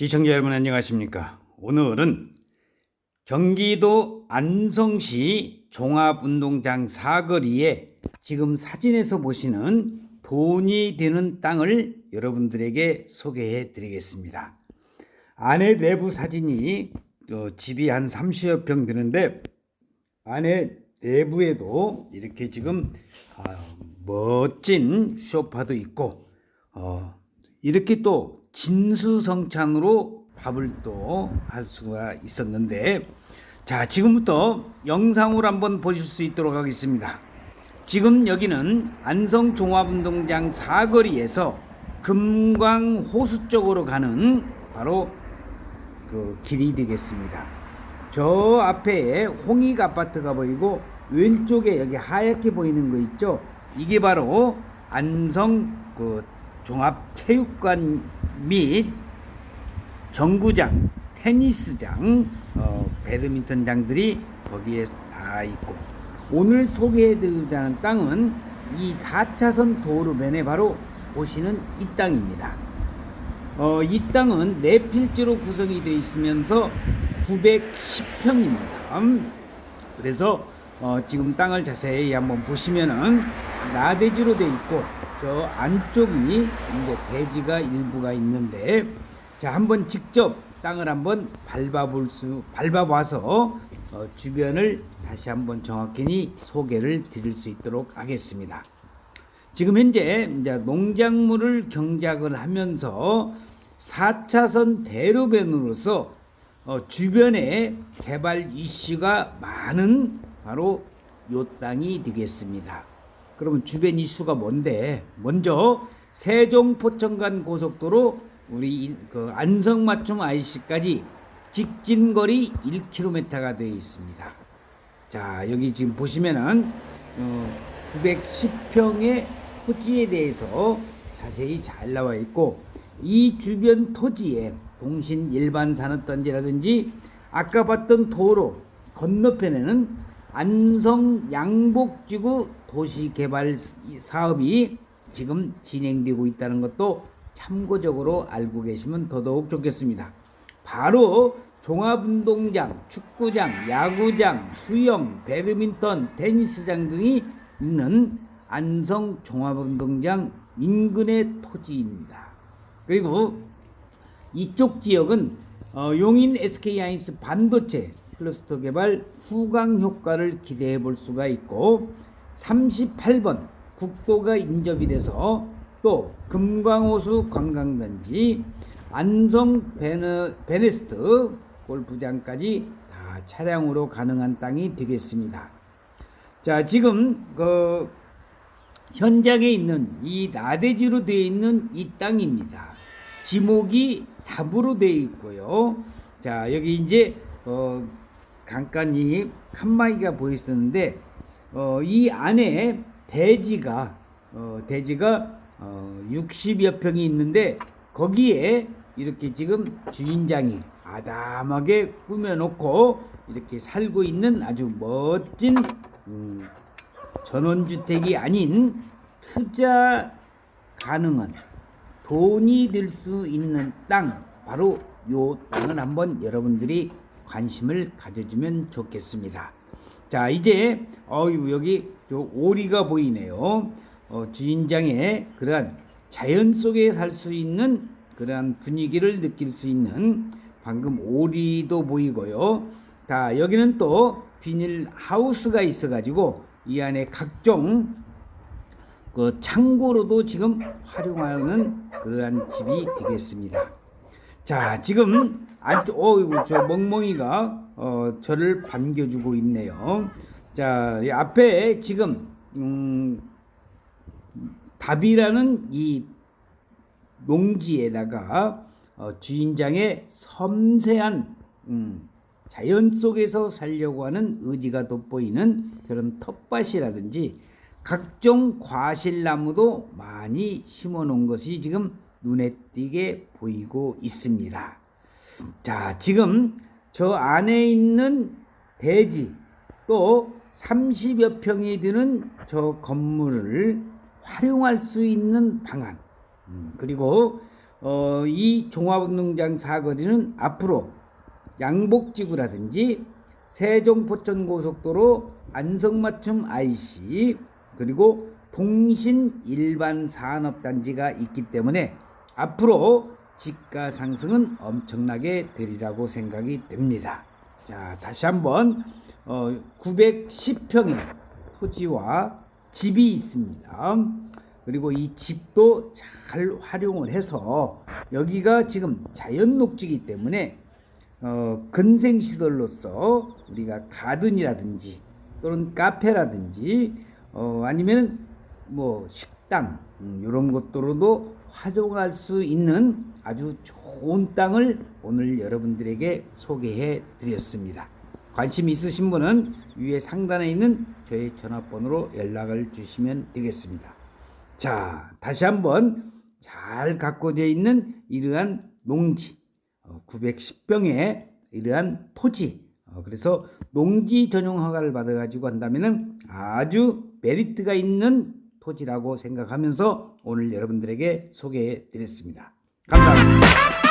시청자 여러분 안녕하십니까? 오늘은 경기도 안성시 종합운동장 사거리에 지금 사진에서 보시는 돈이 되는 땅을 여러분들에게 소개해 드리겠습니다. 안에 내부 사진이 어, 집이 한 30여 평 되는데 안에 내부에도 이렇게 지금 아, 멋진 소파도 있고 어, 이렇게 또 진수성찬으로 밥을 또 할 수가 있었는데 자 지금부터 영상으로 한번 보실 수 있도록 하겠습니다. 지금 여기는 안성 종합운동장 사거리에서 금광 호수 쪽으로 가는 바로 그 길이 되겠습니다. 저 앞에 홍익 아파트가 보이고 왼쪽에 여기 하얗게 보이는 거 있죠? 이게 바로 안성 그 종합체육관 및 정구장, 테니스장, 어, 배드민턴장들이 거기에 다 있고 오늘 소개해드리자는 땅은 이 4차선 도로변에 바로 보시는 이 땅입니다. 어, 이 땅은 네 필지로 구성이 되어 있으면서 910평입니다. 그래서 어, 지금 땅을 자세히 한번 보시면은 나대지로 되어 있고 저 안쪽이 이제 대지가 일부가 있는데 자 한번 직접 땅을 한번 밟아볼 수 밟아봐서 어, 주변을 다시 한번 정확히 소개를 드릴 수 있도록 하겠습니다. 지금 현재 이제 농작물을 경작을 하면서 4차선 대로변으로서 어, 주변에 개발 이슈가 많은 바로 요 땅이 되겠습니다. 그러면 주변 이슈가 뭔데? 먼저 세종 포천간 고속도로 우리 인- 그 안성 맞춤 IC까지 직진 거리 1km가 되어 있습니다. 자 여기 지금 보시면은 어, 910평의 토지에 대해서 자세히 잘 나와 있고 이 주변 토지에 동신 일반 산업단지라든지 아까 봤던 도로 건너편에는 안성 양복지구 도시개발 사업이 지금 진행되고 있다는 것도 참고적으로 알고 계시면 더더욱 좋겠습니다. 바로 종합운동장, 축구장, 야구장, 수영, 배드민턴, 테니스장 등이 있는 안성 종합운동장 인근의 토지입니다. 그리고 이쪽 지역은 어, 용인 SK하이닉스 반도체 클러스터 개발 후광 효과를 기대해 볼 수가 있고 38번 국도가 인접이 돼서 또 금광호수 관광단지 안성 베네, 베네스트 골프장까지 다 차량으로 가능한 땅이 되겠습니다. 자 지금 그 현장에 있는 이 나대지로 되어 있는 이 땅입니다. 지목이 답으로 되어 있고요. 자 여기 이제 어 간간히 칸막이가 보였었는데 어, 이 안에 대지가 어, 대지가 어, 60여 평이 있는데 거기에 이렇게 지금 주인장이 아담하게 꾸며놓고 이렇게 살고 있는 아주 멋진 음, 전원주택이 아닌 투자 가능한 돈이 될 수 있는 땅 바로 요 땅을 한번 여러분들이 관심을 가져주면 좋겠습니다. 자 이제 어유 여기 요 오리가 보이네요. 어, 주인장의 그러한 자연 속에 살 수 있는 그러한 분위기를 느낄 수 있는 방금 오리도 보이고요. 자 여기는 또 비닐 하우스가 있어가지고 이 안에 각종 그 창고로도 지금 활용하는 그러한 집이 되겠습니다. 자, 지금 안쪽, 어이구, 저 멍멍이가, 어, 저를 반겨주고 있네요. 자, 이 앞에 지금, 음, 답이라는 이 농지에다가, 어, 주인장의 섬세한, 음, 자연 속에서 살려고 하는 의지가 돋보이는 그런 텃밭이라든지 각종 과실나무도 많이 심어 놓은 것이 지금 눈에 띄게 보이고 있습니다. 자, 지금 저 안에 있는 대지 또 30여 평이 드는 저 건물을 활용할 수 있는 방안 음, 그리고 어, 이 종합운동장 사거리는 앞으로 양복지구라든지 세종포천고속도로 안성맞춤 IC 그리고 동신 일반 산업단지가 있기 때문에 앞으로 집가 상승은 엄청나게 되리라고 생각이 됩니다. 자, 다시 한번 어, 910평의 토지와 집이 있습니다. 그리고 이 집도 잘 활용을 해서 여기가 지금 자연 녹지이기 때문에 어, 근생 시설로서 우리가 가든이라든지 또는 카페라든지 어, 아니면 뭐 식당 음, 이런 것들로도 활용할 수 있는 아주 좋은 땅을 오늘 여러분들에게 소개해 드렸습니다. 관심 있으신 분은 위에 상단에 있는 저의 전화번호로 연락을 주시면 되겠습니다. 자, 다시 한번 잘 가꿔져 있는 이러한 농지, 910평의 이러한 토지, 어, 그래서 농지 전용 허가를 받아가지고 한다면은 아주 메리트가 있는 토지라고 생각하면서 오늘 여러분들에게 소개해 드렸습니다. 감사합니다.